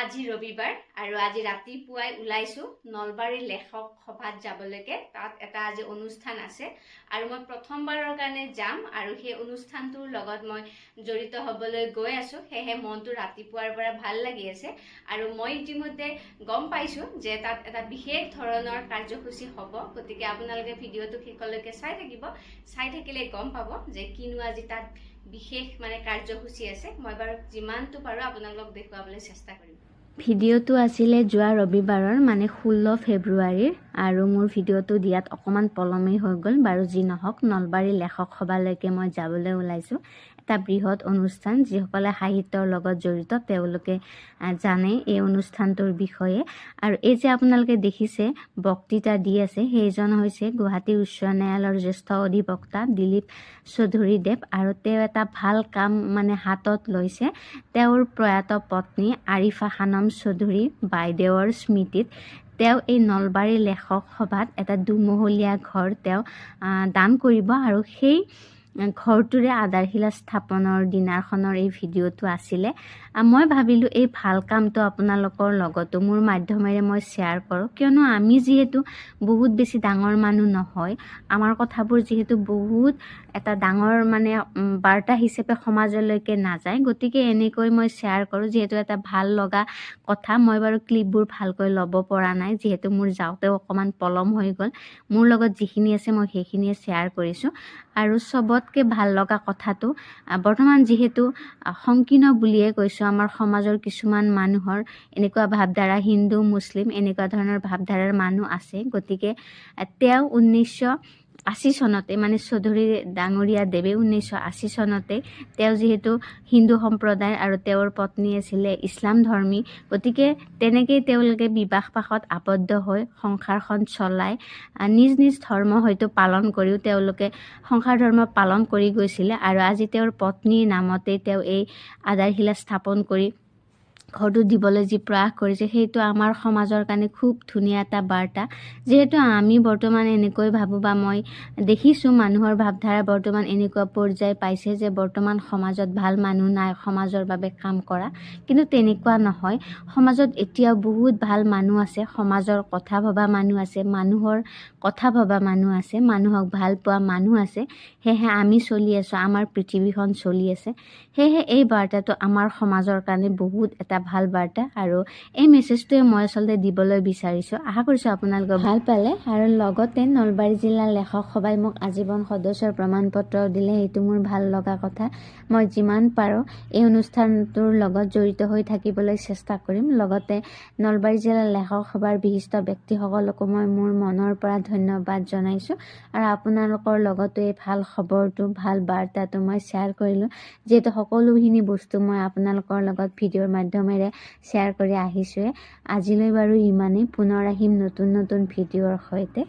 আজি ৰবিবাৰ আৰু আজি ৰাতিপুৱাই ওলাইছোঁ নলবাৰী লেখক সভাত যাবলৈকে। তাত এটা আজি অনুষ্ঠান আছে আৰু মই প্ৰথমবাৰৰ কাৰণে যাম আৰু সেই অনুষ্ঠানটোৰ লগত মই জড়িত হ'বলৈ গৈ আছোঁ। সেয়েহে মনটো ৰাতিপুৱাৰ পৰা ভাল লাগি আছে আৰু মই ইতিমধ্যে গম পাইছোঁ যে তাত এটা বিশেষ ধৰণৰ কাৰ্যসূচী হ'ব। গতিকে আপোনালোকে ভিডিঅ'টো শেষলৈকে চাই থাকিব। চাই থাকিলে গম পাব যে কিনো আজি তাত বিশেষ মানে কাৰ্যসূচী আছে। মই বাৰু যিমানটো পাৰোঁ আপোনালোকক দেখুৱাবলৈ চেষ্টা কৰিম। ভিডিঅ'টো আছিলে যোৱা ৰবিবাৰৰ মানে ষোল্ল ফেব্ৰুৱাৰীৰ আৰু মোৰ ভিডিঅ'টো দিয়াত অকণমান পলমেই হৈ গ'ল। বাৰু যি নহওক নলবাৰী লেখক সভালৈকে মই যাবলৈ ওলাইছোঁ। এটা বৃহৎ অনুষ্ঠান যিসকলে সাহিত্যৰ লগত জড়িত, তেওঁলোকে জানে এই অনুষ্ঠানটোৰ বিষয়ে। আৰু এই যে আপোনালোকে দেখিছে, বক্তৃতা দি আছে, সেইজন হৈছে গুৱাহাটী উচ্চ ন্যায়ালয়ৰ জ্যেষ্ঠ অধিবক্তা দিলীপ চৌধুৰীদেৱ আৰু তেওঁ এটা ভালো কাম মানে হাতত লৈছে। তেওঁৰ প্ৰয়াত পত্নী আৰিফা খানম চৌধুৰী বাইদেউৰ স্মৃতিত তেওঁ এই নলবাৰী লেখক সভাত এটা দুমহলীয়া ঘৰ তেওঁ দান কৰিব। আৰু সেই ঘৰটোৰে আধাৰশিলা স্থাপনৰ দিনাখনৰ এই ভিডিঅ'টো আছিলে। মই ভাবিলোঁ এই ভাল কামটো আপোনালোকৰ লগতো মোৰ মাধ্যমেৰে মই শ্বেয়াৰ কৰোঁ। কিয়নো আমি যিহেতু বহুত বেছি ডাঙৰ মানুহ নহয় আমাৰ কথাবোৰ যিহেতু বহুত এটা ডাঙৰ মানে বাৰ্তা হিচাপে সমাজলৈকে নাযায়। গতিকে এনেকৈ মই শ্বেয়াৰ কৰোঁ যিহেতু এটা ভাল লগা কথা। মই বাৰু ক্লিপবোৰ ভালকৈ ল'ব পৰা নাই যিহেতু মোৰ যাওঁতেও অকণমান পলম হৈ গ'ল। মোৰ লগত যিখিনি আছে মই সেইখিনিয়ে শ্বেয়াৰ কৰিছোঁ। আৰু চবতকৈ ভাল লগা কথাটো বৰ্তমান যিহেতু সংকীৰ্ণ বুলিয়ে কৈছোঁ আমাৰ সমাজৰ কিছুমান মানুহৰ এনেকুৱা ভাৱধাৰা হিন্দু মুছলিম এনেকুৱা ধৰণৰ ভাৱধাৰাৰ মানুহ আছে। গতিকে তেওঁ ঊনৈছশ আশী চনতে মানে চৌধুৰী ডাঙৰীয়া দেৱে ঊনৈছশ আশী চনতে তেওঁ যিহেতু হিন্দু সম্প্ৰদায় আৰু তেওঁৰ পত্নী আছিলে ইছলাম ধৰ্মী, গতিকে তেনেকেই তেওঁলোকে বিবাহ পাশত আবদ্ধ হৈ সংসাৰখন চলাই নিজ নিজ ধৰ্ম হয়তো পালন কৰিও তেওঁলোকে সংসাৰ ধৰ্ম পালন কৰি গৈছিলে আৰু আজি তেওঁৰ পত্নীৰ নামতেই তেওঁ এই আধাৰশিলা স্থাপন কৰি ঘৰটো দিবলৈ যি প্ৰয়াস কৰিছে সেইটো আমাৰ সমাজৰ কাৰণে খুব ধুনীয়া এটা বাৰ্তা। যিহেতু আমি বৰ্তমান এনেকৈ ভাবোঁ বা মই দেখিছোঁ মানুহৰ ভাৱধাৰা বৰ্তমান এনেকুৱা পৰ্যায় পাইছে যে বৰ্তমান সমাজত ভাল মানুহ নাই সমাজৰ বাবে কাম কৰা। কিন্তু তেনেকুৱা নহয়। সমাজত এতিয়াও বহুত ভাল মানুহ আছে সমাজৰ কথা ভবা মানুহ আছে মানুহৰ কথা ভবা মানুহ আছে মানুহক ভাল পোৱা মানুহ আছে। সেয়েহে আমি চলি আছোঁ আমাৰ পৃথিৱীখন চলি আছে। সেয়েহে এই বাৰ্তাটো আমাৰ সমাজৰ কাৰণে বহুত এটা ভাল বাৰ্তা আৰু এই মেছেজটোৱে মই আচলতে দিবলৈ বিচাৰিছোঁ। আশা কৰিছোঁ আপোনালোকে ভাল পালে। আৰু লগতে নলবাৰী জিলাৰ লেখক সভাই মোক আজীৱন সদস্যৰ প্ৰমাণ পত্ৰ দিলে সেইটো মোৰ ভাল লগা কথা। মই যিমান পাৰোঁ এই অনুষ্ঠানটোৰ লগত জড়িত হৈ থাকিবলৈ চেষ্টা কৰিম। লগতে নলবাৰী জিলাৰ লেখক সভাৰ বিশিষ্ট ব্যক্তিসকলকো মই মোৰ মনৰ পৰা ধন্যবাদ জনাইছোঁ। আৰু আপোনালোকৰ লগতো এই ভাল খবৰটো ভাল বাৰ্তাটো মই শ্বেয়াৰ কৰিলোঁ। যিহেতু সকলোখিনি বস্তু মই আপোনালোকৰ লগত ভিডিঅ'ৰ মাধ্যমেৰে শ্বেয়াৰ কৰি আহিছোঁৱে আজিলৈ বাৰু ইমানেই। পুনৰ আহিম নতুন নতুন ভিডিঅ'ৰ সৈতে।